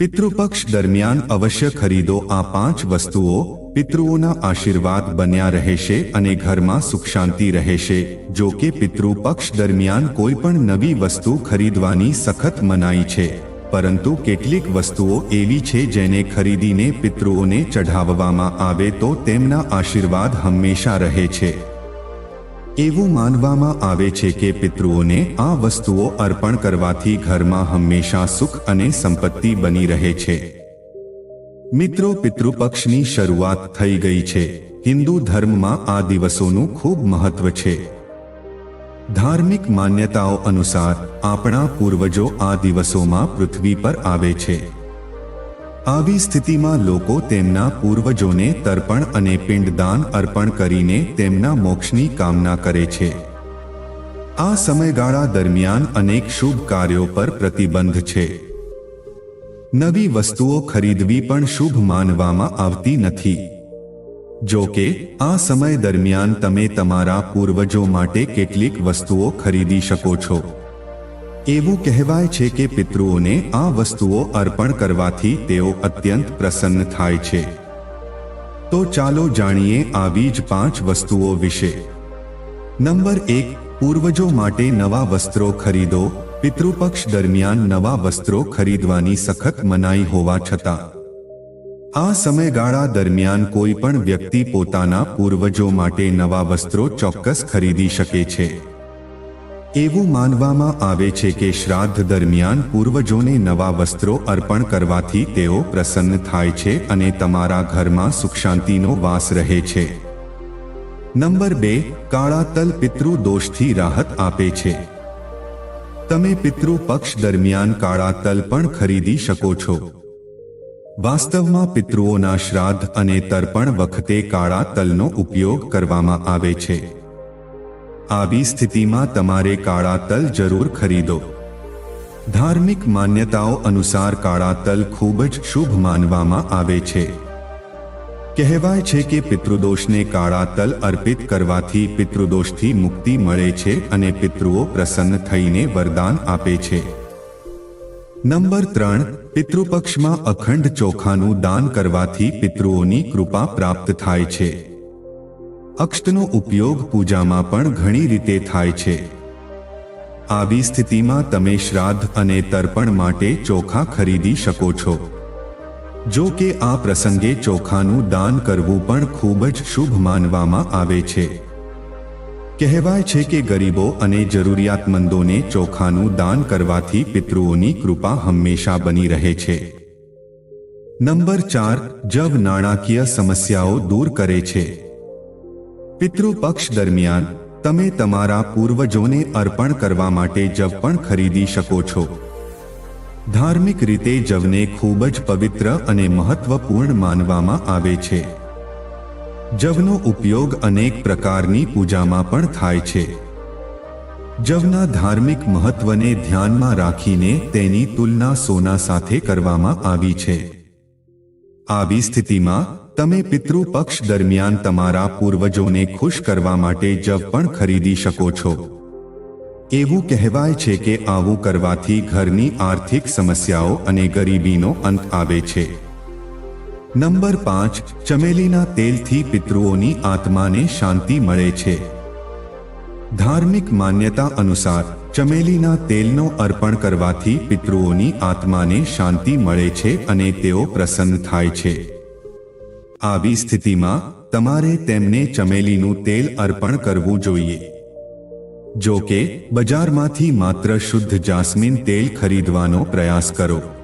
પિતૃપક્ષ દરમિયાન અવશ્ય ખરીદો આ પાંચ વસ્તુઓ. પિતૃઓના આશીર્વાદ બન્યા રહેશે અને ઘરમાં સુખ શાંતિ રહેશે. જો કે પિતૃપક્ષ દરમિયાન કોઈ પણ નવી વસ્તુ ખરીદવાની સખત મનાઈ છે. પરંતુ કેટલીક વસ્તુઓ એવી છે જેને ખરીદીને પિતૃઓને ચઢાવવામાં આવે તો તેમના આશીર્વાદ હંમેશા રહે છે. એવું માનવામાં આવે છે કે પિતૃઓને આ વસ્તુઓ અર્પણ કરવાથી ઘરમાં હંમેશા સુખ અને સંપત્તિ બની રહે છે. મિત્રો, પિતૃપક્ષની શરૂઆત થઈ ગઈ છે. હિન્દુ ધર્મમાં આ દિવસોનું ખૂબ મહત્વ છે. ધાર્મિક માન્યતાઓ અનુસાર, આપણા પૂર્વજો આ દિવસોમાં પૃથ્વી પર આવે છે. આવી સ્થિતિમાં લોકો તેમના પૂર્વજોને તર્પણ અને પિંડદાન અર્પણ કરીને તેમના મોક્ષની કામના કરે છે. આ સમયગાળા દરમિયાન અનેક શુભ કાર્યો પર પ્રતિબંધ છે. નવી વસ્તુઓ ખરીદવી પણ શુભ માનવામાં આવતી નથી. જો કે, આ સમય દરમિયાન તમે તમારા પૂર્વજો માટે કેટલીક વસ્તુઓ ખરીદી શકો છો. એવું કહેવાય છે કે પિતૃઓને આ વસ્તુઓ અર્પણ કરવાથી તેઓ અત્યંત પ્રસન્ન થાય છે. તો ચાલો જાણીએ આવી જ પાંચ વસ્તુઓ વિશે. નંબર એક, પૂર્વજો માટે નવા વસ્ત્રો ખરીદો. પિતૃપક્ષ દરમિયાન નવા વસ્ત્રો ખરીદવાની સખત મનાઈ હોવા છતાં. આ સમયગાળા દરમિયાન કોઈ પણ વ્યક્તિ પોતાના પૂર્વજો માટે નવા વસ્ત્રો ચોક્કસ ખરીદી શકે છે. એવું માનવામાં આવે છે કે શ્રાદ્ધ દરમિયાન પૂર્વજોને નવા વસ્ત્રો અર્પણ કરવાથી તેઓ પ્રસન્ન થાય છે અને તમારા ઘરમાં સુખ શાંતિનો વાસ રહે છે. નંબર બે કાળા તલ પિતૃ દોષથી રાહત આપે છે. તમે પિતૃ પક્ષ દરમિયાન કાળા તલ પણ ખરીદી શકો છો. વાસ્તવમાં પિતૃઓના શ્રાદ્ધ અને તર્પણ વખતે કાળા તલનો ઉપયોગ કરવામાં આવે છે. આવી સ્થિતિમાં તમારે કાળા તલ જરૂર ખરીદો. ધાર્મિક માન્યતાઓ અનુસાર કાળા તલ ખૂબ જ શુભ માનવામાં આવે છે. કહેવાય છે કે પિતૃદોષને કાળા તલ અર્પિત કરવાથી પિતૃદોષથી મુક્તિ મળે છે અને પિતૃઓ પ્રસન્ન થઈને વરદાન આપે છે. નંબર ત્રણ, પિતૃપક્ષમાં અખંડ ચોખાનું દાન કરવાથી પિતૃઓની કૃપા પ્રાપ્ત થાય છે. અક્ષતનો ઉપયોગ પૂજામાં પણ ઘણી રીતે થાય છે. આવી સ્થિતિમાં તમે શ્રાદ્ધ અને તર્પણ માટે ચોખા ખરીદી શકો છો. જો કે આ પ્રસંગે ચોખાનું દાન કરવું પણ ખૂબ જ શુભ માનવામાં આવે છે. કહેવાય છે કે ગરીબો અને જરૂરિયાતમંદોને ચોખાનું દાન કરવાથી પિતૃઓની કૃપા હંમેશા બની રહે છે. નંબર ચાર, જવ નાણાકીય સમસ્યાઓ દૂર કરે છે. પિતૃપક્ષ દરમિયાન, તમે તમારા પૂર્વજોને અર્પણ કરવા માટે જવ પણ ખરીદી શકો છો. ધાર્મિક રીતે જવને ખૂબ જ પવિત્ર અને મહત્વપૂર્ણ માનવામાં આવે છે. જવનો ઉપયોગ અનેક પ્રકારની પૂજામાં પણ થાય છે. જવના ધાર્મિક મહત્વને ધ્યાનમાં રાખીને તેની તુલના સોના સાથે કરવામાં આવી છે. આવી સ્થિતિમાં તમે પિતૃ પક્ષ દરમિયાન તમારા પૂર્વજોને ખુશ કરવા માટે જવ પણ ખરીદી શકો છો. એવું કહેવાય છે કે આવું કરવાથી ઘરની આર્થિક સમસ્યાઓ અને ગરીબીનો અંત આવે છે. નંબર પાંચ, ચમેલીના તેલથી પિતૃઓની આત્માને શાંતિ મળે છે. ધાર્મિક માન્યતા અનુસાર, ચમેલીના તેલનો અર્પણ કરવાથી પિતૃઓની આત્માને શાંતિ મળે છે અને તેઓ પ્રસન્ન થાય છે. આવી સ્થિતિમાં તમારે તેમને ચમેલીનું તેલ અર્પણ કરવું જોઈએ. જો કે, બજારમાંથી માત્ર શુદ્ધ જાસ્મીન તેલ ખરીદવાનો પ્રયાસ કરો.